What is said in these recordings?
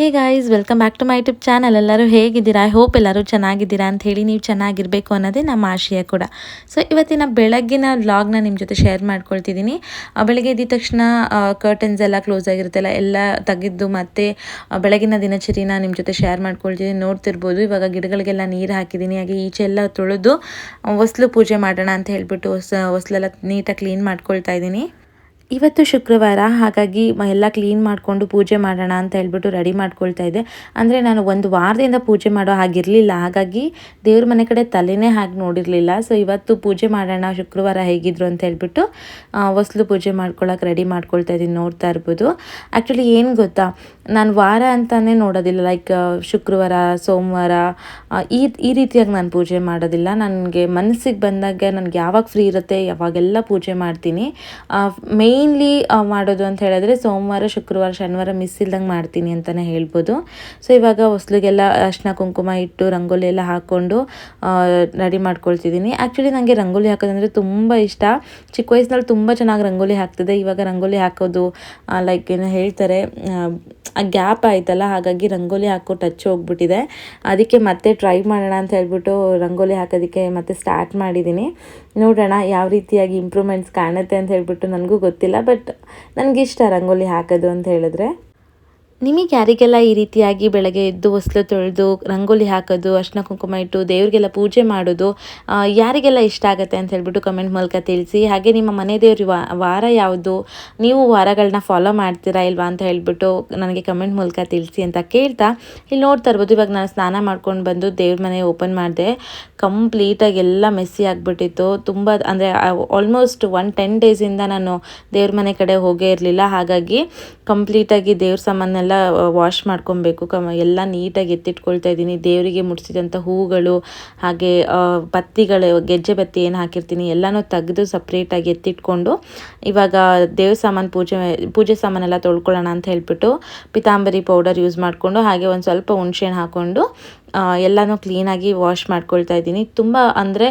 Hey guys welcome back to my YouTube channel ಎಲ್ಲರೂ ಹೇಗಿದ್ದೀರಾ? I hope ಎಲ್ಲರೂ ಚೆನ್ನಾಗಿದ್ದೀರಾ ಅಂತ ಹೇಳಿ ನೀವು ಚೆನ್ನಾಗಿರಬೇಕು ಅನ್ನೋದೇ ನಮ್ಮ ಆಶಯ ಕೂಡ. ಸೊ ಇವತ್ತಿನ ಬೆಳಗ್ಗಿನ ವ್ಲಾಗ್ನ ನಿಮ್ಮ ಜೊತೆ ಶೇರ್ ಮಾಡ್ಕೊಳ್ತಿದ್ದೀನಿ. ಬೆಳಗ್ಗೆ ಎದ್ದ ತಕ್ಷಣ ಕರ್ಟನ್ಸ್ ಎಲ್ಲ ಕ್ಲೋಸ್ ಆಗಿರುತ್ತಲ್ಲ, ಎಲ್ಲ ತೆಗೆದು ಮತ್ತೆ ಬೆಳಗಿನ ದಿನಚರಿನ ನಿಮ್ಮ ಜೊತೆ ಶೇರ್ ಮಾಡ್ಕೊಳ್ತಿದ್ದೀನಿ. ನೋಡ್ತಿರ್ಬೋದು, ಇವಾಗ ಗಿಡಗಳಿಗೆಲ್ಲ ನೀರು ಹಾಕಿದ್ದೀನಿ. ಹಾಗೆ ಈಚೆ ಎಲ್ಲ ತೊಳೆದು ಹೊಸ್ಲು ಪೂಜೆ ಮಾಡೋಣ ಅಂತ ಹೇಳ್ಬಿಟ್ಟು ಹೊಸ, ಹೊಸ್ಲೆಲ್ಲ ನೀಟಾಗಿ ಕ್ಲೀನ್ ಮಾಡ್ಕೊಳ್ತಾ ಇದ್ದೀನಿ. ಇವತ್ತು ಶುಕ್ರವಾರ, ಹಾಗಾಗಿ ಮ- ಎಲ್ಲ ಕ್ಲೀನ್ ಮಾಡಿಕೊಂಡು ಪೂಜೆ ಮಾಡೋಣ ಅಂತ ಹೇಳ್ಬಿಟ್ಟು ರೆಡಿ ಮಾಡ್ಕೊಳ್ತಾ ಇದ್ದೆ. ಅಂದರೆ ನಾನು ಒಂದು ವಾರದಿಂದ ಪೂಜೆ ಮಾಡೋ ಹಾಗಿರಲಿಲ್ಲ. ಹಾಗಾಗಿ ದೇವ್ರ ಮನೆ ಕಡೆ ತಲೆನೇ ಹಾಗೆ ನೋಡಿರಲಿಲ್ಲ. ಸೊ ಇವತ್ತು ಪೂಜೆ ಮಾಡೋಣ, ಶುಕ್ರವಾರ ಹೇಗಿದ್ರು ಅಂತ ಹೇಳ್ಬಿಟ್ಟು ಹೊಸ್ಲು ಪೂಜೆ ಮಾಡ್ಕೊಳಕ್ಕೆ ರೆಡಿ ಮಾಡ್ಕೊಳ್ತಾ ಇದ್ದೀನಿ ನೋಡ್ತಾ ಇರ್ಬೋದು. ಆ್ಯಕ್ಚುಲಿ ಏನು ಗೊತ್ತಾ? ನಾನು ವಾರ ಅಂತಲೇ ನೋಡೋದಿಲ್ಲ. ಲೈಕ್ ಶುಕ್ರವಾರ, ಸೋಮವಾರ ಈ ಈ ರೀತಿಯಾಗಿ ನಾನು ಪೂಜೆ ಮಾಡೋದಿಲ್ಲ. ನನಗೆ ಮನಸ್ಸಿಗೆ ಬಂದಾಗ ನನಗೆ ಯಾವಾಗ ಫ್ರೀ ಇರುತ್ತೆ, ಯಾವಾಗೆಲ್ಲ ಪೂಜೆ ಮಾಡ್ತೀನಿ ಮೇಯ್ನ್ಲಿ ಮಾಡೋದು ಅಂತ ಹೇಳಿದ್ರೆ ಸೋಮವಾರ, ಶುಕ್ರವಾರ, ಶನಿವಾರ ಮಿಸ್ ಇಲ್ದಂಗೆ ಮಾಡ್ತೀನಿ ಅಂತಲೇ ಹೇಳ್ಬೋದು. ಸೊ ಇವಾಗ ಹೊಸ್ಲಿಗೆಲ್ಲ ಅರ್ಶಿನ ಕುಂಕುಮ ಇಟ್ಟು ರಂಗೋಲಿ ಎಲ್ಲ ಹಾಕ್ಕೊಂಡು ರೆಡಿ ಮಾಡ್ಕೊಳ್ತಿದ್ದೀನಿ. ಆ್ಯಕ್ಚುಲಿ ನನಗೆ ರಂಗೋಲಿ ಹಾಕೋದಂದರೆ ತುಂಬ ಇಷ್ಟ. ಚಿಕ್ಕ ವಯಸ್ಸಿನಲ್ಲಿ ತುಂಬ ಚೆನ್ನಾಗಿ ರಂಗೋಲಿ ಹಾಕ್ತಿದೆ ಇವಾಗ ರಂಗೋಲಿ ಹಾಕೋದು ಲೈಕ್ ಏನು ಹೇಳ್ತಾರೆ, ಆ ಗ್ಯಾಪ್ ಆಯ್ತಲ್ಲ, ಹಾಗಾಗಿ ರಂಗೋಲಿ ಹಾಕೋ ಟಚ್ ಹೋಗ್ಬಿಟ್ಟಿದೆ. ಅದಕ್ಕೆ ಮತ್ತೆ ಟ್ರೈ ಮಾಡೋಣ ಅಂತ ಹೇಳ್ಬಿಟ್ಟು ರಂಗೋಲಿ ಹಾಕೋದಕ್ಕೆ ಮತ್ತೆ ಸ್ಟಾರ್ಟ್ ಮಾಡಿದ್ದೀನಿ. ನೋಡೋಣ ಯಾವ ರೀತಿಯಾಗಿ ಇಂಪ್ರೂವ್ಮೆಂಟ್ಸ್ ಕಾಣುತ್ತೆ ಅಂತ ಹೇಳಿಬಿಟ್ಟು ನನಗೂ ಗೊತ್ತಿಲ್ಲ ಬಟ್ ನನಗಿಷ್ಟ ರಂಗೋಲಿ ಹಾಕೋದು ಅಂತ ಹೇಳಿದ್ರೆ. ನಿಮಗೆ ಯಾರಿಗೆಲ್ಲ ಈ ರೀತಿಯಾಗಿ ಬೆಳಗ್ಗೆ ಎದ್ದು ಹೊಸ್ಲು ತೊಳೆದು, ರಂಗೋಲಿ ಹಾಕೋದು ಅರ್ಶಿನ ಕುಂಕುಮ ಇಟ್ಟು ದೇವರಿಗೆಲ್ಲ ಪೂಜೆ ಮಾಡೋದು ಯಾರಿಗೆಲ್ಲ ಇಷ್ಟ ಆಗುತ್ತೆ ಅಂತ ಹೇಳ್ಬಿಟ್ಟು ಕಮೆಂಟ್ ಮೂಲಕ ತಿಳಿಸಿ. ಹಾಗೆ ನಿಮ್ಮ ಮನೆ ದೇವ್ರ ವಾರ ಯಾವುದು? ನೀವು ವಾರಗಳನ್ನ ಫಾಲೋ ಮಾಡ್ತೀರಾ ಇಲ್ವಾ ಅಂತ ಹೇಳ್ಬಿಟ್ಟು ನನಗೆ ಕಮೆಂಟ್ ಮೂಲಕ ತಿಳಿಸಿ ಅಂತ ಕೇಳ್ತಾ. ಇಲ್ಲಿ ನೋಡ್ತಾ ಇರ್ಬೋದು, ಇವಾಗ ನಾನು ಸ್ನಾನ ಮಾಡ್ಕೊಂಡು ಬಂದು ದೇವ್ರ ಮನೆ ಓಪನ್ ಮಾಡಿದೆ. ಕಂಪ್ಲೀಟಾಗಿ ಎಲ್ಲ ಮೆಸ್ಸಿ ಆಗಿಬಿಟ್ಟಿತ್ತು. ತುಂಬ, ಅಂದರೆ ಆಲ್ಮೋಸ್ಟ್ ಒನ್ ಟೆನ್ ಡೇಸಿಂದ ನಾನು ದೇವ್ರ ಮನೆ ಕಡೆ ಹೋಗೇ ಇರಲಿಲ್ಲ. ಹಾಗಾಗಿ ಕಂಪ್ಲೀಟಾಗಿ ದೇವ್ರ ಸಾಮಾನೆಲ್ಲ ವಾಶ್ ಮಾಡ್ಕೊಬೇಕು. ಕಮ, ಎಲ್ಲ ನೀಟಾಗಿ ಎತ್ತಿಟ್ಕೊಳ್ತಾ ಇದ್ದೀನಿ. ದೇವರಿಗೆ ಮುಡಿಸಿದಂಥ ಹೂಗಳು, ಹಾಗೆ ಬತ್ತಿಗಳು, ಗೆಜ್ಜೆ ಬತ್ತಿ ಏನು ಹಾಕಿರ್ತೀನಿ, ಎಲ್ಲನೂ ತೆಗೆದು ಸಪ್ರೇಟಾಗಿ ಎತ್ತಿಟ್ಕೊಂಡು, ಇವಾಗ ದೇವ್ರ ಸಾಮಾನು ಪೂಜೆ ಪೂಜೆ ಸಾಮಾನೆಲ್ಲ ತೊಳ್ಕೊಳ್ಳೋಣ ಅಂತ ಹೇಳ್ಬಿಟ್ಟು ಪಿತಾಂಬರಿ ಪೌಡರ್ ಯೂಸ್ ಮಾಡಿಕೊಂಡು, ಹಾಗೆ ಒಂದು ಸ್ವಲ್ಪ ಹುಣ್ಸೆಹಣ್ಣು ಹಾಕ್ಕೊಂಡು ಎಲ್ಲನೂ ಕ್ಲೀನಾಗಿ ವಾಶ್ ಮಾಡ್ಕೊಳ್ತಾ ಇದ್ದೀನಿ. ತುಂಬ ಅಂದರೆ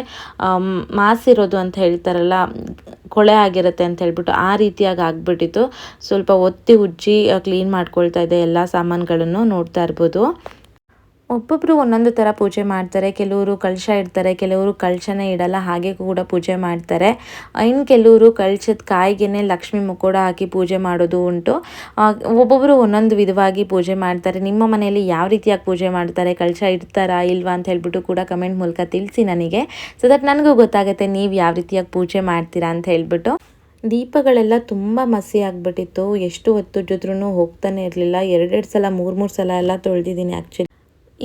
ಮಾಸಿರೋದು ಅಂತ ಹೇಳ್ತಾರಲ್ಲ, ಕೊಳೆ ಆಗಿರುತ್ತೆ ಅಂತ ಹೇಳ್ಬಿಟ್ಟು ಆ ರೀತಿಯಾಗಿ ಆಗಿಬಿಟ್ಟಿತ್ತು. ಸ್ವಲ್ಪ ಒತ್ತಿ ಉಜ್ಜಿ ಕ್ಲೀನ್ ಮಾಡ್ಕೊಳ್ತಾ ಇದ್ದೆ ಎಲ್ಲ ಸಾಮಾನುಗಳನ್ನು ನೋಡ್ತಾ ಇರ್ಬೋದು. ಒಬ್ಬೊಬ್ಬರು ಒಂದೊಂದು ಥರ ಪೂಜೆ ಮಾಡ್ತಾರೆ. ಕೆಲವರು ಕಳಶ ಇಡ್ತಾರೆ, ಕೆಲವರು ಕಳಶನೇ ಇಡಲ್ಲ, ಹಾಗೆ ಕೂಡ ಪೂಜೆ ಮಾಡ್ತಾರೆ. ಇನ್ನು ಕೆಲವರು ಕಳಶದ ಕಾಯಿಗೆನೆ ಲಕ್ಷ್ಮಿ ಮುಕ್ಕೋಡ ಹಾಕಿ ಪೂಜೆ ಮಾಡೋದು ಉಂಟು. ಒಬ್ಬೊಬ್ಬರು ಒಂದೊಂದು ವಿಧವಾಗಿ ಪೂಜೆ ಮಾಡ್ತಾರೆ. ನಿಮ್ಮ ಮನೆಯಲ್ಲಿ ಯಾವ ರೀತಿಯಾಗಿ ಪೂಜೆ ಮಾಡ್ತಾರೆ? ಕಳಶ ಇಡ್ತಾರಾ ಇಲ್ವಾ ಅಂತ ಹೇಳ್ಬಿಟ್ಟು ಕೂಡ ಕಮೆಂಟ್ ಮೂಲಕ ತಿಳಿಸಿ ನನಗೆ. ಸೊ ದಟ್ ನನಗೂ ಗೊತ್ತಾಗುತ್ತೆ ನೀವು ಯಾವ ರೀತಿಯಾಗಿ ಪೂಜೆ ಮಾಡ್ತೀರಾ ಅಂತ ಹೇಳ್ಬಿಟ್ಟು. ದೀಪಗಳೆಲ್ಲ ತುಂಬ ಮಸಿ ಆಗಿಬಿಟ್ಟಿತ್ತು. ಎಷ್ಟು ಹೊತ್ತು ಜೊತ್ರೂ ಹೋಗ್ತಾನೆ ಇರಲಿಲ್ಲ. ಎರಡೆರಡು ಸಲ ಮೂರು ಮೂರು ಸಲ ಎಲ್ಲ ತೊಳೆದಿದ್ದೀನಿ ಆ್ಯಕ್ಚುಲಿ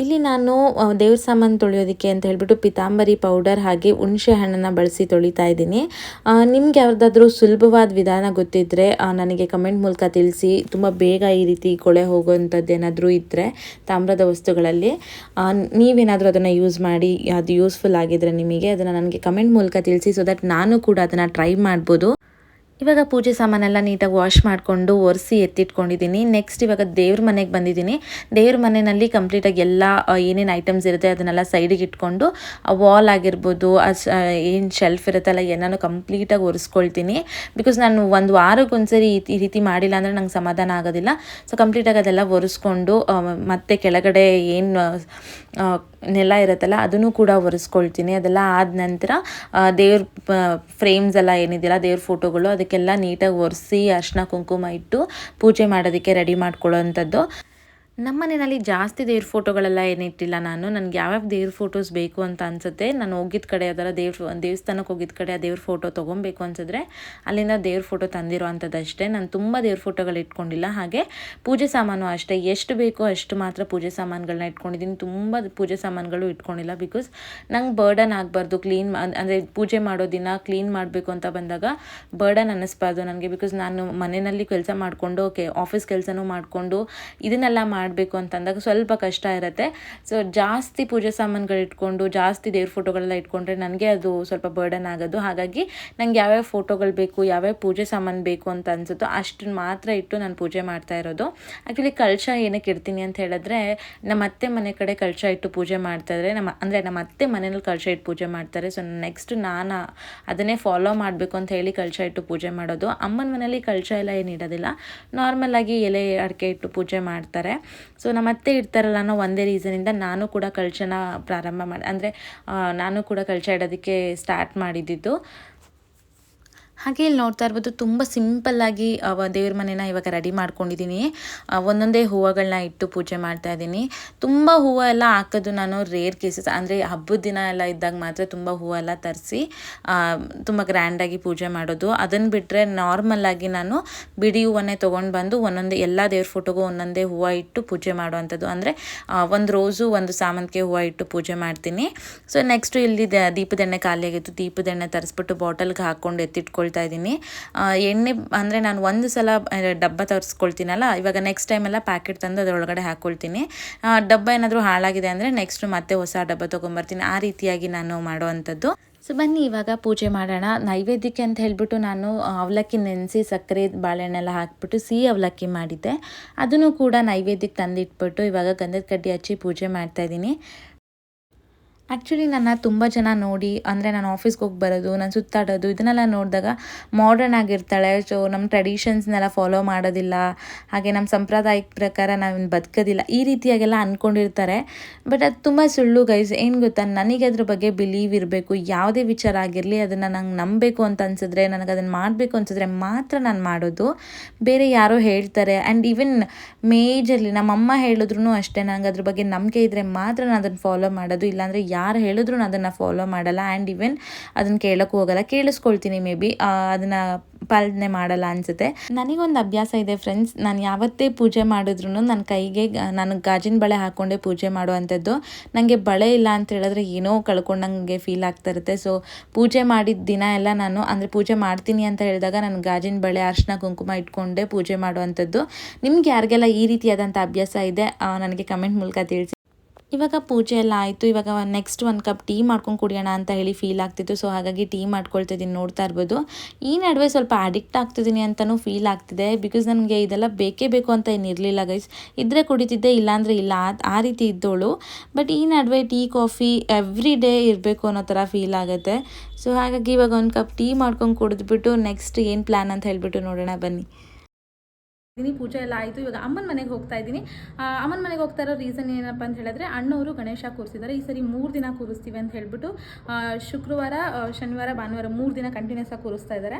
ಇಲ್ಲಿ ನಾನು ದೇವ್ರ ಸಾಮಾನು ತೊಳೆಯೋದಕ್ಕೆ ಅಂತ ಹೇಳ್ಬಿಟ್ಟು ಪಿತಾಂಬರಿ ಪೌಡರ್ ಹಾಗೆ ಹುಣಸೆ ಹಣ್ಣನ್ನು ಬಳಸಿ ತೊಳಿತಾ ಇದ್ದೀನಿ. ನಿಮ್ಗೆ ಯಾವುದಾದ್ರೂ ಸುಲಭವಾದ ವಿಧಾನ ಗೊತ್ತಿದ್ದರೆ ನನಗೆ ಕಮೆಂಟ್ ಮೂಲಕ ತಿಳಿಸಿ. ತುಂಬ ಬೇಗ ಈ ರೀತಿ ಕೊಳೆ ಹೋಗುವಂಥದ್ದು ಏನಾದರೂ ಇದ್ದರೆ ತಾಮ್ರದ ವಸ್ತುಗಳಲ್ಲಿ. ನೀವೇನಾದರೂ ಅದನ್ನು ಯೂಸ್ ಮಾಡಿ, ಅದು ಯೂಸ್ಫುಲ್ ಆಗಿದ್ರೆ ನಿಮಗೆ, ಅದನ್ನು ನನಗೆ ಕಮೆಂಟ್ ಮೂಲಕ ತಿಳಿಸಿ ಸೊ ದಟ್ ನಾನು ಕೂಡ ಅದನ್ನು ಟ್ರೈ ಮಾಡ್ಬೋದು. ಇವಾಗ ಪೂಜೆ ಸಾಮಾನೆಲ್ಲ ನೀಟಾಗಿ ವಾಶ್ ಮಾಡಿಕೊಂಡು ಒರೆಸಿ ಎತ್ತಿಟ್ಕೊಂಡಿದ್ದೀನಿ. ನೆಕ್ಸ್ಟ್ ಇವಾಗ ದೇವ್ರ ಮನೆಗೆ ಬಂದಿದ್ದೀನಿ. ದೇವ್ರ ಮನೆಯಲ್ಲಿ ಕಂಪ್ಲೀಟಾಗಿ ಎಲ್ಲ ಏನೇನು ಐಟಮ್ಸ್ ಇರುತ್ತೆ ಅದನ್ನೆಲ್ಲ ಸೈಡಿಗೆ ಇಟ್ಕೊಂಡು ವಾಲ್ ಆಗಿರ್ಬೋದು ಏನು ಶೆಲ್ಫ್ ಇರುತ್ತಲ್ಲ ಎಲ್ಲನೂ ಕಂಪ್ಲೀಟಾಗಿ ಒರೆಸ್ಕೊಳ್ತೀನಿ. ಬಿಕಾಸ್ ನಾನು ಒಂದು ವಾರಕ್ಕೊಂದ್ಸರಿ ಈ- ರೀತಿ ಮಾಡಿಲ್ಲ ಅಂದರೆ ನಂಗೆ ಸಮಾಧಾನ ಆಗೋದಿಲ್ಲ. ಸೊ ಕಂಪ್ಲೀಟಾಗಿ ಅದೆಲ್ಲ ಒರೆಸ್ಕೊಂಡು ಮತ್ತೆ ಕೆಳಗಡೆ ಏನು ನೆಲ ಇರುತ್ತಲ್ಲ ಅದನ್ನು ಕೂಡ ಒರೆಸ್ಕೊಳ್ತೀನಿ. ಅದೆಲ್ಲ ಆದ ನಂತರ ದೇವ್ರ ಫ್ರೇಮ್ಸ್ ಎಲ್ಲ ಏನಿದೆಯಲ್ಲ, ದೇವ್ರ ಫೋಟೋಗಳು ಅದಕ್ಕೆಲ್ಲ ನೀಟಾಗಿ ಒರೆಸಿ ಅರ್ಶಿನ ಕುಂಕುಮ ಇಟ್ಟು ಪೂಜೆ ಮಾಡೋದಕ್ಕೆ ರೆಡಿ ಮಾಡ್ಕೊಳ್ಳೋ ಅಂಥದ್ದು ನಮ್ಮ ಮನೆಯಲ್ಲಿ ಜಾಸ್ತಿ ದೇವ್ರ ಫೋಟೋಗಳೆಲ್ಲ ಏನಿಟ್ಟಿಲ್ಲ ನಾನು. ನನಗೆ ಯಾವ್ಯಾವ ದೇವ್ರ ಫೋಟೋಸ್ ಬೇಕು ಅಂತ ಅನ್ಸುತ್ತೆ. ನಾನು ಹೋಗಿದ್ದ ಕಡೆ ಅದರ ದೇವ್ರ ದೇವಸ್ಥಾನಕ್ಕೆ ಹೋಗಿದ್ದ ಕಡೆ ಆ ದೇವ್ರ ಫೋಟೋ ತೊಗೊಬೇಕು ಅನ್ಸಿದ್ರೆ ಅಲ್ಲಿಂದ ದೇವ್ರ ಫೋಟೋ ತಂದಿರೋ ಅಂಥದ್ದು ಅಷ್ಟೇ. ನಾನು ತುಂಬ ದೇವ್ರ ಫೋಟೋಗಳು ಇಟ್ಕೊಂಡಿಲ್ಲ. ಹಾಗೆ ಪೂಜೆ ಸಾಮಾನು ಅಷ್ಟೇ. ಎಷ್ಟು ಬೇಕೋ ಅಷ್ಟು ಮಾತ್ರ ಪೂಜೆ ಸಾಮಾನುಗಳನ್ನ ಇಟ್ಕೊಂಡಿದ್ದೀನಿ. ತುಂಬ ಪೂಜೆ ಸಾಮಾನುಗಳು ಇಟ್ಕೊಂಡಿಲ್ಲ ಬಿಕಾಸ್ ನಂಗೆ ಬರ್ಡನ್ ಆಗಬಾರ್ದು ಕ್ಲೀನ್ ಅಂದರೆ ಪೂಜೆ ಮಾಡೋ ದಿನ ಕ್ಲೀನ್ ಮಾಡಬೇಕು ಅಂತ ಬಂದಾಗ ಬರ್ಡನ್ ಅನ್ನಿಸ್ಬಾರ್ದು ನನಗೆ ಬಿಕಾಸ್ ನಾನು ಮನೆಯಲ್ಲಿ ಕೆಲಸ ಮಾಡಿಕೊಂಡು, ಓಕೆ ಆಫೀಸ್ ಕೆಲಸನೂ ಮಾಡಿಕೊಂಡು ಇದನ್ನೆಲ್ಲ ಮಾಡಬೇಕು ಅಂತಂದಾಗ ಸ್ವಲ್ಪ ಕಷ್ಟ ಇರುತ್ತೆ. ಸೊ ಜಾಸ್ತಿ ಪೂಜೆ ಸಾಮಾನುಗಳು ಇಟ್ಕೊಂಡು, ಜಾಸ್ತಿ ದೇವ್ರ ಫೋಟೋಗಳೆಲ್ಲ ಇಟ್ಕೊಂಡ್ರೆ ನನಗೆ ಅದು ಸ್ವಲ್ಪ ಬರ್ಡನ್ ಆಗೋದು. ಹಾಗಾಗಿ ನಂಗೆ ಯಾವ್ಯಾವ ಫೋಟೋಗಳು ಬೇಕು, ಯಾವ್ಯಾವ ಪೂಜೆ ಸಾಮಾನು ಬೇಕು ಅಂತ ಅನ್ಸುತ್ತೋ ಅಷ್ಟನ್ನು ಮಾತ್ರ ಇಟ್ಟು ನಾನು ಪೂಜೆ ಮಾಡ್ತಾ ಇರೋದು. ಆ್ಯಕ್ಚುಲಿ ಕಳಶ ಏನಕ್ಕೆ ಇಡ್ತೀನಿ ಅಂತ ಹೇಳಿದ್ರೆ, ನಮ್ಮ ಅತ್ತೆ ಮನೆ ಕಡೆ ಕಳಶ ಇಟ್ಟು ಪೂಜೆ ಮಾಡ್ತಾಯಿದ್ರೆ ನಮ್ಮ, ಅಂದರೆ ನಮ್ಮ ಅತ್ತೆ ಮನೇಲಿ ಕಳಶ ಇಟ್ಟು ಪೂಜೆ ಮಾಡ್ತಾರೆ. ಸೊ ನೆಕ್ಸ್ಟ್ ನಾನು ಅದನ್ನೇ ಫಾಲೋ ಮಾಡಬೇಕು ಅಂತ ಹೇಳಿ ಕಳಶ ಇಟ್ಟು ಪೂಜೆ ಮಾಡೋದು. ಅಮ್ಮನ ಮನೇಲಿ ಕಳಶ ಎಲ್ಲ ಏನು ಇಡೋದಿಲ್ಲ. ನಾರ್ಮಲ್ ಆಗಿ ಎಲೆ ಅಡಿಕೆ ಇಟ್ಟು ಪೂಜೆ ಮಾಡ್ತಾರೆ. ಸೊ ನಮ್ಮ ಅತ್ತೆ ಇರ್ತಾರಲ್ಲ ಅನ್ನೋ ಒಂದೇ ರೀಸನಿಂದ ನಾನು ಕೂಡ ಕಳಶನ ಪ್ರಾರಂಭ ಮಾಡಿ, ಅಂದರೆ ನಾನು ಕೂಡ ಕಳಶ ಇಡೋದಕ್ಕೆ ಸ್ಟಾರ್ಟ್ ಮಾಡಿದ್ದಿದ್ದು ಹಾಗೆ ಇಲ್ಲಿ ನೋಡ್ತಾ ಇರ್ಬೋದು, ತುಂಬ ಸಿಂಪಲ್ಲಾಗಿ ದೇವ್ರ ಮನೆನ ಇವಾಗ ರೆಡಿ ಮಾಡ್ಕೊಂಡಿದ್ದೀನಿ ಒಂದೊಂದೇ ಹೂವುಗಳನ್ನ ಇಟ್ಟು ಪೂಜೆ ಮಾಡ್ತಾ ಇದ್ದೀನಿ ತುಂಬ ಹೂವು ಎಲ್ಲ ಹಾಕೋದು ನಾನು ರೇರ್ ಕೇಸಸ್ ಅಂದರೆ ಹಬ್ಬದ ದಿನ ಎಲ್ಲ ಇದ್ದಾಗ ಮಾತ್ರ ತುಂಬ ಹೂವೆಲ್ಲ ತರಿಸಿ ತುಂಬ ಗ್ರ್ಯಾಂಡಾಗಿ ಪೂಜೆ ಮಾಡೋದು. ಅದನ್ನು ಬಿಟ್ಟರೆ ನಾರ್ಮಲ್ಲಾಗಿ ನಾನು ಬಿಡಿ ಹೂವನ್ನೇ ತೊಗೊಂಡು ಬಂದು ಒಂದೊಂದೇ, ಎಲ್ಲ ದೇವ್ರ ಫೋಟೋಗೂ ಒಂದೊಂದೇ ಹೂವು ಇಟ್ಟು ಪೂಜೆ ಮಾಡುವಂಥದ್ದು. ಅಂದರೆ ಒಂದು ರೋಸು, ಒಂದು ಸಾಮಂತಿಗೆ ಹೂವು ಇಟ್ಟು ಪೂಜೆ ಮಾಡ್ತೀನಿ. ಸೊ ನೆಕ್ಸ್ಟು ಇಲ್ಲಿ ದೀಪದೆಣ್ಣೆ ಖಾಲಿಯಾಗಿತ್ತು. ದೀಪದೆಣ್ಣೆ ತರಿಸ್ಬಿಟ್ಟು ಬಾಟಲ್ಗೆ ಹಾಕ್ಕೊಂಡು ಎತ್ತಿಟ್ಕೊಳ್ತಾ ಇದ್ದೀನಿ. ಎಣ್ಣೆ ಅಂದರೆ ನಾನು ಒಂದು ಸಲ ಡಬ್ಬ ತರಿಸ್ಕೊಳ್ತೀನಲ್ಲ, ಇವಾಗ ನೆಕ್ಸ್ಟ್ ಟೈಮೆಲ್ಲ ಪ್ಯಾಕೆಟ್ ತಂದು ಅದರೊಳಗಡೆ ಹಾಕ್ಕೊಳ್ತೀನಿ ಡಬ್ಬ ಏನಾದರೂ ಹಾಳಾಗಿದೆ ಅಂದರೆ ನೆಕ್ಸ್ಟ್ ಮತ್ತೆ ಹೊಸ ಡಬ್ಬ ತೊಗೊಂಬರ್ತೀನಿ. ಆ ರೀತಿಯಾಗಿ ನಾನು ಮಾಡುವಂಥದ್ದು. ಸೊ ಬನ್ನಿ, ಇವಾಗ ಪೂಜೆ ಮಾಡೋಣ. ನೈವೇದ್ಯಕ್ಕೆ ಅಂತ ಹೇಳಿಬಿಟ್ಟು ನಾನು ಅವಲಕ್ಕಿ, ನೆನೆಸಿ, ಸಕ್ಕರೆ ಬಾಳೆಹಣ್ಣೆಲ್ಲ ಹಾಕ್ಬಿಟ್ಟು ಸಿಹಿ ಅವಲಕ್ಕಿ ಮಾಡಿದ್ದೆ. ಅದನ್ನು ಕೂಡ ನೈವೇದ್ಯಕ್ಕೆ ತಂದಿಟ್ಬಿಟ್ಟು ಇವಾಗ ಗಂಧದ ಕಡ್ಡಿ ಹಚ್ಚಿ ಪೂಜೆ ಮಾಡ್ತಾಯಿದ್ದೀನಿ ಆ್ಯಕ್ಚುಲಿ ನನ್ನ ತುಂಬ ಜನ ನೋಡಿ, ಅಂದರೆ ನಾನು ಆಫೀಸ್ಗೆ ಹೋಗಿ ಬರೋದು, ನಾನು ಸುತ್ತಾಡೋದು, ಇದನ್ನೆಲ್ಲ ನೋಡಿದಾಗ ಮಾಡರ್ನ್ ಆಗಿರ್ತಾಳೆ. ಸೊ ನಮ್ಮ ಟ್ರೆಡಿಷನ್ಸ್ನೆಲ್ಲ ಫಾಲೋ ಮಾಡೋದಿಲ್ಲ. ಹಾಗೆ ನಮ್ಮ ಸಂಪ್ರದಾಯದ ಪ್ರಕಾರ ನಾವು ಬದುಕೋದಿಲ್ಲ. ಈ ರೀತಿಯಾಗೆಲ್ಲ ಅಂದ್ಕೊಂಡಿರ್ತಾರೆ ಬಟ್ ಅದು ತುಂಬ ಸುಳ್ಳು ಗೈಸ್ ಏನು ಗೊತ್ತಾ? ನನಗೆ ಅದ್ರ ಬಗ್ಗೆ ಬಿಲೀವ್ ಇರಬೇಕು. ಯಾವುದೇ ವಿಚಾರ ಆಗಿರಲಿ, ಅದನ್ನು ನಂಗೆ ನಂಬಬೇಕು ಅಂತ ಅನ್ಸಿದ್ರೆ, ನನಗೆ ಅದನ್ನು ಮಾಡಬೇಕು ಅನ್ಸಿದ್ರೆ ಮಾತ್ರ ನಾನು ಮಾಡೋದು. ಬೇರೆ ಯಾರೋ ಹೇಳ್ತಾರೆ. ಆ್ಯಂಡ್ ಈವನ್ ಮೇಜರ್ಲಿ ನಮ್ಮಮ್ಮ ಹೇಳಿದ್ರು ಅಷ್ಟೇ. ನನಗೆ ಅದ್ರ ಬಗ್ಗೆ ನಂಬಿಕೆ ಇದ್ದರೆ ಮಾತ್ರ ನಾನು ಅದನ್ನು ಫಾಲೋ ಮಾಡೋದು. ಇಲ್ಲಾಂದರೆ ಯಾರು ಹೇಳಿದ್ರು ನಾನು ಅದನ್ನು ಫಾಲೋ ಮಾಡಲ್ಲ. ಆ್ಯಂಡ್ ಈವನ್ ಅದನ್ನು ಕೇಳೋಕ್ಕೂ ಹೋಗಲ್ಲ. ಕೇಳಿಸ್ಕೊಳ್ತೀನಿ ಮೇ ಬಿ ಅದನ್ನು ಪಾಲನೆ ಮಾಡಲ್ಲ ಅನಿಸುತ್ತೆ. ನನಗೊಂದು ಅಭ್ಯಾಸ ಇದೆ ಫ್ರೆಂಡ್ಸ್ ನಾನು ಯಾವತ್ತೇ ಪೂಜೆ ಮಾಡಿದ್ರು ನನ್ನ ಕೈಗೆ ನಾನು ಗಾಜಿನ ಬಳೆ ಹಾಕ್ಕೊಂಡೇ ಪೂಜೆ ಮಾಡುವಂಥದ್ದು. ನನಗೆ ಬಳೆ ಇಲ್ಲ ಅಂತ ಹೇಳಿದ್ರೆ ಏನೋ ಕಳ್ಕೊಂಡಂಗೆ ಫೀಲ್ ಆಗ್ತಾ ಇರುತ್ತೆ. ಸೊ ಪೂಜೆ ಮಾಡಿದ ದಿನ ಎಲ್ಲ ನಾನು, ಅಂದರೆ ಪೂಜೆ ಮಾಡ್ತೀನಿ ಅಂತ ಹೇಳಿದಾಗ ನಾನು ಗಾಜಿನ ಬಳೆ, ಅರ್ಶಿನ, ಕುಂಕುಮ ಇಟ್ಕೊಂಡೇ ಪೂಜೆ ಮಾಡುವಂಥದ್ದು. ನಿಮ್ಗೆ ಯಾರಿಗೆಲ್ಲ ಈ ರೀತಿಯಾದಂಥ ಅಭ್ಯಾಸ ಇದೆ ನನಗೆ ಕಮೆಂಟ್ ಮೂಲಕ ತಿಳಿಸಿ. ಇವಾಗ ಪೂಜೆ ಎಲ್ಲ ಆಯಿತು, ಇವಾಗ ನೆಕ್ಸ್ಟ್ ಒಂದು ಕಪ್ ಟೀ ಮಾಡ್ಕೊಂಡು ಕುಡಿಯೋಣ ಅಂತ ಹೇಳಿ ಫೀಲ್ ಆಗ್ತಿತ್ತು. ಸೊ ಹಾಗಾಗಿ ಟೀ ಮಾಡ್ಕೊಳ್ತಿದ್ದೀನಿ ನೋಡ್ತಾ ಇರ್ಬೋದು. ಈ ನಡುವೆ ಸ್ವಲ್ಪ ಅಡಿಕ್ಟ್ ಆಗ್ತಿದ್ದೀನಿ ಅಂತಲೂ ಫೀಲ್ ಆಗ್ತಿದೆ. ಬಿಕಾಸ್ ನನಗೆ ಇದೆಲ್ಲ ಬೇಕೇ ಬೇಕು ಅಂತ ಏನು ಇರಲಿಲ್ಲ ಗೈಸ್ ಇದ್ದರೆ ಕುಡಿತಿದ್ದೆ, ಇಲ್ಲಾಂದರೆ ಇಲ್ಲ. ಆ ರೀತಿ ಇದ್ದೋಳು. ಬಟ್ ಈ ನಡುವೆ ಟೀ ಕಾಫಿ ಎವ್ರಿ ಡೇ ಇರಬೇಕು ಅನ್ನೋ ಥರ ಫೀಲ್ ಆಗುತ್ತೆ. ಸೊ ಹಾಗಾಗಿ ಇವಾಗ ಒಂದು ಕಪ್ ಟೀ ಮಾಡ್ಕೊಂಡು ಕುಡಿದ್ಬಿಟ್ಟು ನೆಕ್ಸ್ಟ್ ಏನು ಪ್ಲ್ಯಾನ್ ಅಂತ ಹೇಳಿಬಿಟ್ಟು ನೋಡೋಣ, ಬನ್ನಿ. ಇದ್ದೀನಿ, ಪೂಜೆ ಎಲ್ಲ ಆಯಿತು, ಇವಾಗ ಅಮ್ಮನ ಮನೆಗೆ ಹೋಗ್ತಾ ಇದ್ದೀನಿ. ಅಮ್ಮನ ಮನೆಗೆ ಹೋಗ್ತಾ ಇರೋ ರೀಸನ್ ಏನಪ್ಪ ಅಂತ ಹೇಳಿದ್ರೆ, ಅಣ್ಣವರು ಗಣೇಶ ಕೂರಿಸಿದ್ದಾರೆ. ಈ ಸರಿ ಮೂರು ದಿನ ಕೂರಿಸ್ತೀವಿ ಅಂತ ಹೇಳ್ಬಿಟ್ಟು ಶುಕ್ರವಾರ ಶನಿವಾರ, ಭಾನುವಾರ ಮೂರು ದಿನ ಕಂಟಿನ್ಯೂಸ್ ಆಗಿ ಕೂರಿಸ್ತಾ ಇದ್ದಾರೆ.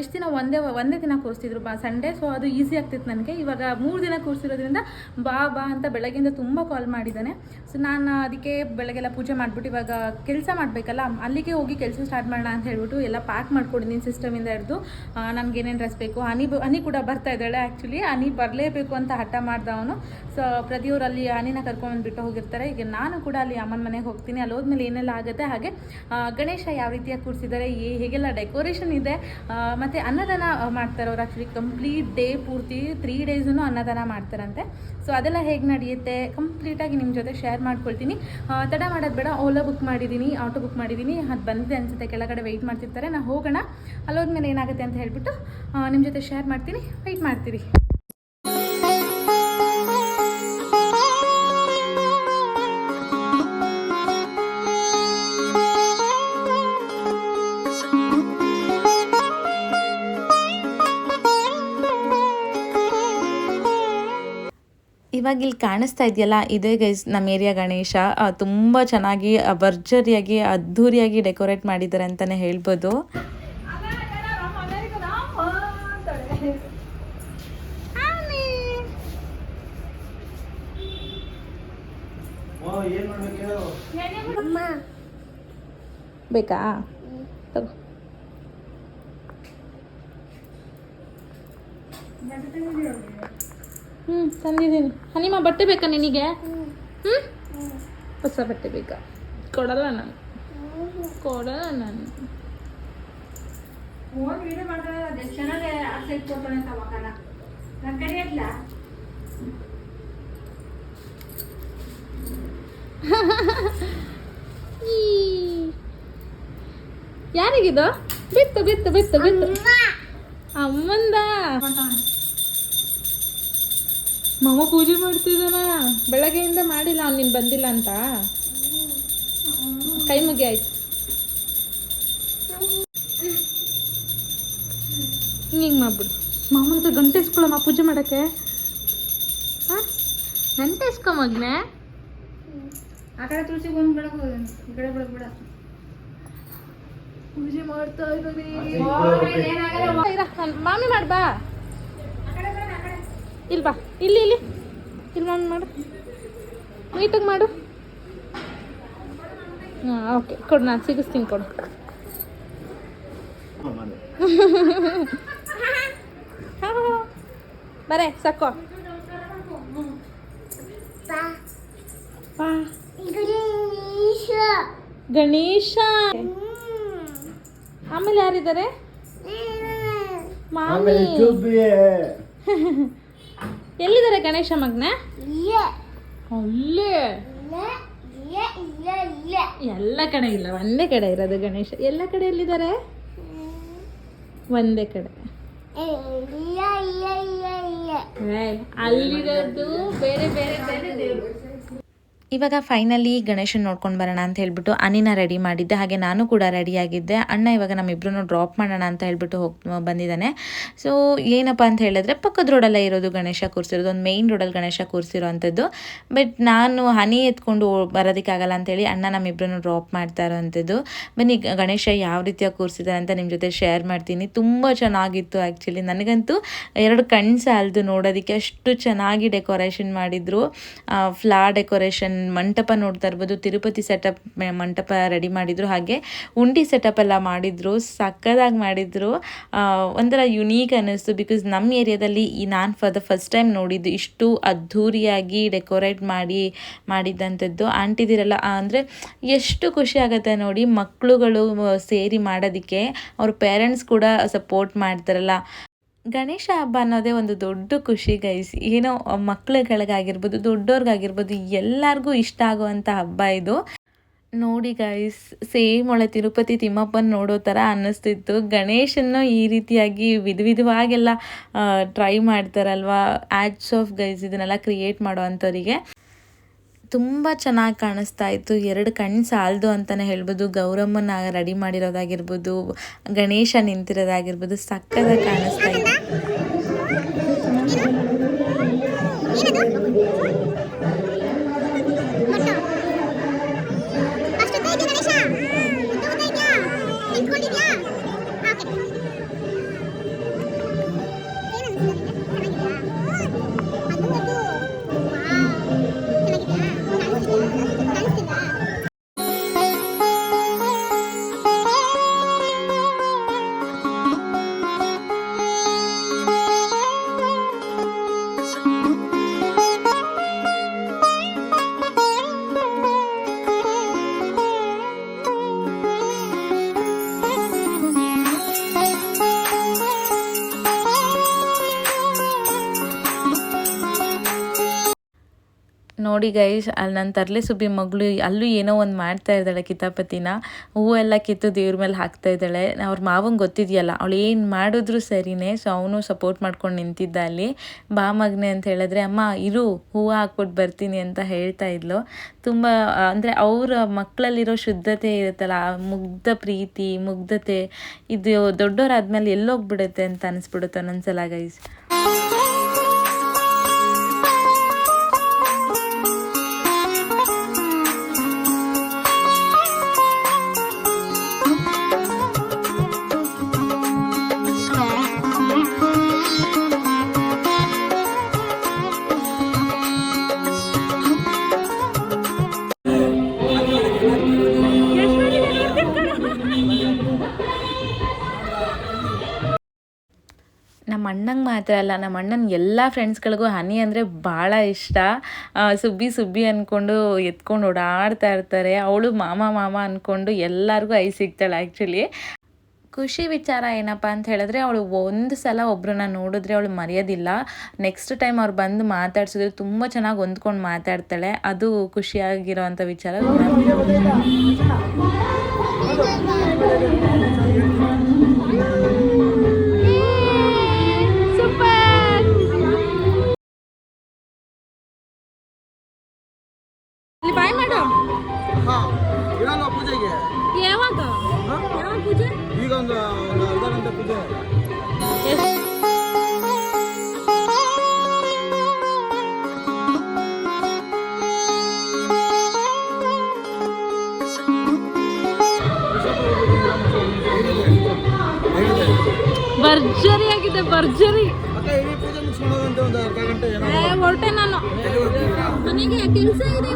ಇಷ್ಟು ದಿನ ಒಂದೇ ಒಂದೇ ದಿನ ಕೂರಿಸ್ತಿದ್ರು ಬಾ ಸಂಡೇ ಸೊ ಅದು ಈಸಿ ಆಗ್ತಿತ್ತು ನನಗೆ. ಇವಾಗ ಮೂರು ದಿನ ಕೂರಿಸಿರೋದ್ರಿಂದ ಬಾ ಬಾ ಅಂತ ಬೆಳಗ್ಗೆಯಿಂದ ತುಂಬ ಕಾಲ್ ಮಾಡಿದ್ದಾನೆ. ಸೊ ನಾನು ಅದಕ್ಕೆ ಬೆಳಗ್ಗೆಲ್ಲ ಪೂಜೆ ಮಾಡಿಬಿಟ್ಟು ಇವಾಗ ಕೆಲಸ ಮಾಡಬೇಕಲ್ಲ, ಅಲ್ಲಿಗೆ ಹೋಗಿ ಕೆಲಸ ಸ್ಟಾರ್ಟ್ ಮಾಡೋಣ ಅಂತ ಹೇಳ್ಬಿಟ್ಟು ಎಲ್ಲ ಪ್ಯಾಕ್ ಮಾಡ್ಕೊಂಡಿದ್ದೀನಿ ಸಿಸ್ಟಮಿಂದ ಹಿಡಿದು ಏನೇನು ಡ್ರೆಸ್ ಬೇಕು, ಹನಿ ಹನಿ ಕೂಡ ಬರ್ತಾ ಇದ್ದಾಳೆ ಆ್ಯಕ್ಚುಲಿ ಹನಿ ಬರಲೇಬೇಕು ಅಂತ ಹಠ ಮಾಡ್ದ ಅವನು ಸೊ ಪ್ರತಿಯೊರು ಅಲ್ಲಿ ಹನಿನ ಕರ್ಕೊಂಡು ಬಿಟ್ಟು ಹೋಗಿರ್ತಾರೆ. ಈಗ ನಾನು ಕೂಡ ಅಲ್ಲಿ ಅಮ್ಮನ ಮನೆಗೆ ಹೋಗ್ತೀನಿ. ಅಲ್ಲಿ ಹೋದ್ಮೇಲೆ ಏನೆಲ್ಲ ಆಗುತ್ತೆ? ಹಾಗೆ ಗಣೇಶ ಯಾವ ರೀತಿಯಾಗಿ ಕೂರಿಸಿದ್ದಾರೆ? ಹೇಗೆಲ್ಲ ಡೆಕೋರೇಷನ್ ಇದೆ? ಮತ್ತು ಅನ್ನದಾನ ಮಾಡ್ತಾರೆ ಅವ್ರು ಆ್ಯಕ್ಚುಲಿ ಕಂಪ್ಲೀಟ್ ಡೇ ಪೂರ್ತಿ ತ್ರೀ ಡೇಸೂ ಅನ್ನದಾನ ಮಾಡ್ತಾರಂತೆ. ಸೊ ಅದೆಲ್ಲ ಹೇಗೆ ನಡೆಯುತ್ತೆ? ಕಂಪ್ಲೀಟಾಗಿ ನಿಮ್ಮ ಜೊತೆ ಶೇರ್ ಮಾಡ್ಕೊಳ್ತೀನಿ. ತಡ ಮಾಡೋದು ಬೇಡ. ಓಲಾ ಬುಕ್ ಮಾಡಿದ್ದೀನಿ ಆಟೋ ಬುಕ್ ಮಾಡಿದ್ದೀನಿ ಅದು ಬಂದಿದೆ ಅನಿಸುತ್ತೆ. ಕೆಳಗಡೆ ವೆಯ್ಟ್ ಮಾಡ್ತಿರ್ತಾರೆ. ನಾನು ಹೋಗೋಣ. ಅಲ್ಲೋದ್ಮೇಲೆ ಏನಾಗುತ್ತೆ ಅಂತ ಹೇಳ್ಬಿಟ್ಟು ನಿಮ್ಮ ಜೊತೆ ಶೇರ್ ಮಾಡ್ತೀನಿ. ವೆಯ್ಟ್ ಮಾಡ್ತೀರಿ. ಇವಾಗ ಇಲ್ಲಿ ಕಾಣಿಸ್ತಾ ಇದೆಯಲ್ಲ ಇದೇ ಗೈಸ್ ನಮ್ಮ ಏರಿಯಾ ಗಣೇಶ. ತುಂಬ ಚೆನ್ನಾಗಿ ಭರ್ಜರಿಯಾಗಿ ಅದ್ಧೂರಿಯಾಗಿ ಡೆಕೋರೇಟ್ ಮಾಡಿದ್ದಾರೆ ಅಂತಲೇ ಹೇಳ್ಬೋದು. ಬೇಕಾ? ತಗೋ. ಹ್ಞೂ ತಂದಿದ್ದೀನಿ. ಹನಿಮ ಬಟ್ಟೆ ಬೇಕಾ ನಿನಗೆ? ಹ್ಞೂ ಹೊಸ ಬಟ್ಟೆ ಬೇಕಾ? ಕೊಡಲ್ಲ ನಾನು. ಕೊಡಲ್ಲ ನಾನು. ಯಾರಿಗಿದು? ಬಿತ್ತು ಬಿತ್ತು ಬಿತ್ತು ಬಿತ್ತು. ಅಮ್ಮಂದ? ಮಾವ ಪೂಜೆ ಮಾಡ್ತಿದ್ದಾನ? ಬೆಳಗ್ಗೆಯಿಂದ ಮಾಡಿಲ್ಲ ಅವ್ನು ನೀನು ಬಂದಿಲ್ಲ ಅಂತ? ಕೈ ಮುಗಿ ಆಯ್ತು. ಹಿಂಗೆ ಮಾಡ್ಬಿಡು. ಮಾಮ ಹತ್ರ ಗಂಟೆ ಇಸ್ಕೊಳಮ್ಮ ಪೂಜೆ ಮಾಡೋಕ್ಕೆ. ಹಾಂ? ಗಂಟೆ ಇಸ್ಕೊ ಮಗ್ನೆ. ಆ ಕಡೆ ತುಳಸಿ ಒಂದು ಬೆಳಗ್ಗೆ ಈ ಕಡೆ ಬೆಳಗ್ಗೆ ಬಿಡ. ಪೂಜೆ ಮಾಡ್ತಾ ಇದ್ದೀನಿ. ಮಾಮಿ ಮಾಡ್ ಬಾ. ಇಲ್ಲಿ ಬಾ. ಇಲ್ಲಿ ಇಲ್ಲಿ. ಇಲ್ಲಿ ಮಾಡು ಮಾಡು. ನೀಟಾಗಿ ಮಾಡು. ಹಾಂ ಓಕೆ ಕೊಡು ನಾನು ಸಿಗಿಸ್ತೀನಿ ಕೊಡು. ಬರೇ ಸಾಕೋ. ಬಾ. ಗಣೇಶ. ಆಮೇಲೆ ಯಾರಿದ್ದಾರೆ? ಮಾಮಿ. ಎಲ್ಲಿದ್ದಾರೆ ಗಣೇಶ ಮಗ್ನ? ಅಲ್ಲೇ ಎಲ್ಲ ಕಡೆ ಇಲ್ಲ ಒಂದೇ ಕಡೆ ಇರೋದು ಗಣೇಶ. ಎಲ್ಲ ಕಡೆ ಎಲ್ಲಿದ್ದಾರೆ? ಒಂದೇ ಕಡೆ. ಅಲ್ಲಿರೋದು ಬೇರೆ ಬೇರೆ ಬೇರೆ ದೇವ್ರು. ಇವಾಗ ಫೈನಲಿ ಗಣೇಶನ್ ನೋಡ್ಕೊಂಡು ಬರೋಣ ಅಂತ ಹೇಳ್ಬಿಟ್ಟು ಅನಿನ ರೆಡಿ ಮಾಡಿದ್ದೆ. ಹಾಗೆ ನಾನು ಕೂಡ ರೆಡಿಯಾಗಿದ್ದೆ ಅಣ್ಣ ಇವಾಗ ನಮ್ಮಿಬ್ರು ಡ್ರಾಪ್ ಮಾಡೋಣ ಅಂತ ಹೇಳ್ಬಿಟ್ಟು ಹೋಗಿ ಬಂದಿದ್ದಾನೆ. ಸೊ ಏನಪ್ಪ ಅಂತ ಹೇಳಿದ್ರೆ ಪಕ್ಕದ ರೋಡಲ್ಲೇ ಇರೋದು ಗಣೇಶ ಕೂರಿಸಿರೋದು. ಒಂದು ಮೇಯ್ನ್ ರೋಡಲ್ಲಿ ಗಣೇಶ ಕೂರಿಸಿರೋ ಅಂಥದ್ದು ಬಟ್ ನಾನು ಹನಿ ಎತ್ಕೊಂಡು ಬರೋದಕ್ಕಾಗಲ್ಲ ಅಂತೇಳಿ ಅಣ್ಣ ನಮ್ಮಿಬ್ರು ಡ್ರಾಪ್ ಮಾಡ್ತಾ ಇರೋವಂಥದ್ದು ಬನ್ನಿ ಗಣೇಶ ಯಾವ ರೀತಿಯಾಗಿ ಕೂರಿಸಿದ್ದಾರೆ ಅಂತ ನಿಮ್ಮ ಜೊತೆ ಶೇರ್ ಮಾಡ್ತೀನಿ. ತುಂಬ ಚೆನ್ನಾಗಿತ್ತು ಆ್ಯಕ್ಚುಲಿ ನನಗಂತೂ ಎರಡು ಕಣ್ಣು ಸಾಲದು ನೋಡೋದಕ್ಕೆ ಅಷ್ಟು ಚೆನ್ನಾಗಿ ಡೆಕೋರೇಷನ್ ಮಾಡಿದರು. ಫ್ಲಾ ಡೆಕೋರೇಷನ್ ಮಂಟಪ ನೋಡ್ತಾ ಇರ್ಬೋದು, ತಿರುಪತಿ ಸೆಟಪ್ ಮಂಟಪ ರೆಡಿ ಮಾಡಿದರು ಹಾಗೆ ಉಂಡಿ ಸೆಟಪ್ ಎಲ್ಲ ಮಾಡಿದರು, ಸಕ್ಕದಾಗಿ ಮಾಡಿದರು. ಒಂಥರ ಯುನೀಕ್ ಅನ್ನಿಸ್ತು ಬಿಕಾಸ್ ನಮ್ಮ ಏರಿಯಾದಲ್ಲಿ ಈ ನಾನು ಫಾರ್ ದ ಫಸ್ಟ್ ಟೈಮ್ ನೋಡಿದ್ದು ಇಷ್ಟು ಅದ್ಧೂರಿಯಾಗಿ ಡೆಕೋರೇಟ್ ಮಾಡಿ ಮಾಡಿದ್ದಂಥದ್ದು ಆಂಟಿದಿರೆಲ್ಲ ಅಂದರೆ ಎಷ್ಟು ಖುಷಿ ಆಗುತ್ತೆ ನೋಡಿ ಮಕ್ಕಳುಗಳು ಸೇರಿ ಮಾಡೋದಕ್ಕೆ, ಅವ್ರ ಪೇರೆಂಟ್ಸ್ ಕೂಡ ಸಪೋರ್ಟ್ ಮಾಡ್ತಾರಲ್ಲ. ಗಣೇಶ ಹಬ್ಬ ಅನ್ನೋದೇ ಒಂದು ದೊಡ್ಡ ಖುಷಿ ಗೈಸ್ ಏನೋ ಮಕ್ಳುಗಳಿಗಾಗಿರ್ಬೋದು ದೊಡ್ಡವ್ರಿಗಾಗಿರ್ಬೋದು ಎಲ್ಲರಿಗೂ ಇಷ್ಟ ಆಗುವಂಥ ಹಬ್ಬ ಇದು. ನೋಡಿ ಗೈಸ್ ಸೇಮ್ ಒಳ್ಳೆ ತಿರುಪತಿ ತಿಮ್ಮಪ್ಪನ ನೋಡೋ ಥರ ಅನ್ನಿಸ್ತಿತ್ತು. ಗಣೇಶನ್ನು ಈ ರೀತಿಯಾಗಿ ವಿಧ ವಿಧವಾಗೆಲ್ಲ ಟ್ರೈ ಮಾಡ್ತಾರಲ್ವಾ? ಆ್ಯಡ್ಸ್ ಆಫ್ ಗೈಸ್ ಇದನ್ನೆಲ್ಲ ಕ್ರಿಯೇಟ್ ಮಾಡೋ ಅಂಥವ್ರಿಗೆ ತುಂಬ ಚೆನ್ನಾಗಿ ಕಾಣಿಸ್ತಾ ಇತ್ತು. ಎರಡು ಕಣ್ಣು ಸಾಲದು ಅಂತಲೇ ಹೇಳ್ಬೋದು. ಗೌರಮ್ಮನ ರೆಡಿ ಮಾಡಿರೋದಾಗಿರ್ಬೋದು, ಗಣೇಶ ನಿಂತಿರೋದಾಗಿರ್ಬೋದು ಸಕ್ಕದಾಗಿ ಕಾಣಿಸ್ತಾ ಇತ್ತು. ನೋಡಿ ಗೈಸ್, ಅಲ್ಲಿ ನನ್ನ ತರಲೆ ಸುಬ್ಬಿ ಮಗಳು ಅಲ್ಲೂ ಏನೋ ಒಂದು ಮಾಡ್ತಾ ಇದ್ದಾಳೆ ಕಿತಾಪತಿನ. ಹೂವೆಲ್ಲ ಕಿತ್ತು ದೇವ್ರ ಮೇಲೆ ಹಾಕ್ತಾ ಇದ್ದಾಳೆ. ಅವ್ರ ಮಾವಂಗೆ ಗೊತ್ತಿದೆಯಲ್ಲ, ಅವಳು ಏನು ಮಾಡಿದ್ರು ಸರಿನೇ, ಸೊ ಅವನು ಸಪೋರ್ಟ್ ಮಾಡ್ಕೊಂಡು ನಿಂತಿದ್ದ ಅಲ್ಲಿ. ಬಾ ಮಗನೆ ಅಂತ ಹೇಳಿದ್ರೆ, ಅಮ್ಮ, ಇರು, ಹೂವು ಹಾಕ್ಬಿಟ್ಟು ಬರ್ತೀನಿ ಅಂತ ಹೇಳ್ತಾ ಇದ್ಲು. ತುಂಬ, ಅಂದರೆ ಅವರ ಮಕ್ಕಳಲ್ಲಿರೋ ಶುದ್ಧತೆ ಇರುತ್ತಲ್ಲ ಮುಗ್ಧ ಪ್ರೀತಿ, ಮುಗ್ಧತೆ, ಇದು ದೊಡ್ಡವರಾದ್ಮೇಲೆ ಎಲ್ಲೋಗ್ಬಿಡುತ್ತೆ ಅಂತ ಅನಿಸ್ಬಿಡುತ್ತೆ ಒಂದೊಂದ್ಸಲ ಗೈಸ್. ಮಾತ್ರ ಅಲ್ಲ, ನಮ್ಮ ಅಣ್ಣನ ಎಲ್ಲ ಫ್ರೆಂಡ್ಸ್ಗಳಿಗೂ ಹನಿ ಅಂದರೆ ಭಾಳ ಇಷ್ಟ. ಸುಬ್ಬಿ ಸುಬ್ಬಿ ಅಂದ್ಕೊಂಡು ಎತ್ಕೊಂಡು ಓಡಾಡ್ತಾ ಇರ್ತಾರೆ. ಅವಳು ಮಾಮ ಮಾಮ ಅಂದ್ಕೊಂಡು ಎಲ್ಲರಿಗೂ ಐ ಸಿಗ್ತಾಳೆ ಆ್ಯಕ್ಚುಲಿ ಖುಷಿ ವಿಚಾರ ಏನಪ್ಪ ಅಂತ ಹೇಳಿದ್ರೆ, ಅವಳು ಒಂದು ಸಲ ಒಬ್ಬರನ್ನ ನೋಡಿದ್ರೆ ಅವಳು ಮರೆಯೋದಿಲ್ಲ. ನೆಕ್ಸ್ಟ್ ಟೈಮ್ ಅವ್ರು ಬಂದು ಮಾತಾಡ್ಸಿದ್ರೆ ತುಂಬ ಚೆನ್ನಾಗಿ ಹೊಂದ್ಕೊಂಡು ಮಾತಾಡ್ತಾಳೆ. ಅದು ಖುಷಿಯಾಗಿರೋವಂಥ ವಿಚಾರ. ಭರ್ಜರಿ ಆಗಿದೆ ಭರ್ಜರಿ. ಹೊರಟೆ ನಾನು. ನನಗೆ ಕೆಲಸ ಇದೆ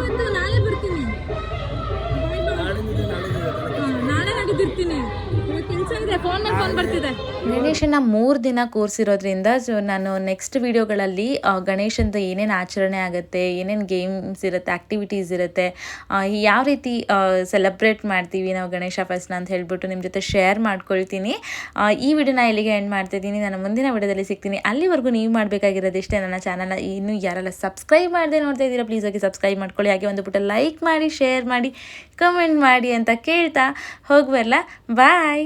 ಗಣೇಶನ ಮೂರು ದಿನ ಕೂರಿಸಿರೋದ್ರಿಂದ ಸೊ ನಾನು ನೆಕ್ಸ್ಟ್ ವಿಡಿಯೋಗಳಲ್ಲಿ ಗಣೇಶಂದು ಏನೇನು ಆಚರಣೆ ಆಗುತ್ತೆ, ಏನೇನು ಗೇಮ್ಸ್ ಇರುತ್ತೆ ಆ್ಯಕ್ಟಿವಿಟೀಸ್ ಇರುತ್ತೆ ಯಾವ ರೀತಿ ಸೆಲೆಬ್ರೇಟ್ ಮಾಡ್ತೀವಿ ನಾವು ಗಣೇಶ ಫಸ್ಟ್ನ ಅಂತ ಹೇಳ್ಬಿಟ್ಟು ನಿಮ್ಮ ಜೊತೆ ಶೇರ್ ಮಾಡ್ಕೊಳ್ತೀನಿ. ಈ ವಿಡಿಯೋನ ಇಲ್ಲಿಗೆ ಎಂಡ್ ಮಾಡ್ತಿದ್ದೀನಿ ನಾನು ಮುಂದಿನ ವಿಡಿಯೋದಲ್ಲಿ ಸಿಗ್ತೀನಿ. ಅಲ್ಲಿವರೆಗೂ ನೀವು ಮಾಡಬೇಕಾಗಿರೋದು ಇಷ್ಟೇ ನನ್ನ ಚಾನಲ್ನ ಇನ್ನೂ ಯಾರೆಲ್ಲ ಸಬ್ಸ್ಕ್ರೈಬ್ ಮಾಡದೆ ನೋಡ್ತಾ ಇದ್ದೀರಾ ಪ್ಲೀಸ್ ಹೋಗಿ ಸಬ್ಸ್ಕ್ರೈಬ್ ಮಾಡ್ಕೊಳ್ಳಿ. ಹಾಗೆ ಒಂದು ಪುಟ್ಟ ಲೈಕ್ ಮಾಡಿ ಶೇರ್ ಮಾಡಿ ಕಮೆಂಟ್ ಮಾಡಿ ಅಂತ ಕೇಳ್ತಾ ಹೋಗ್ಬರಲ್ಲ ಬಾಯ್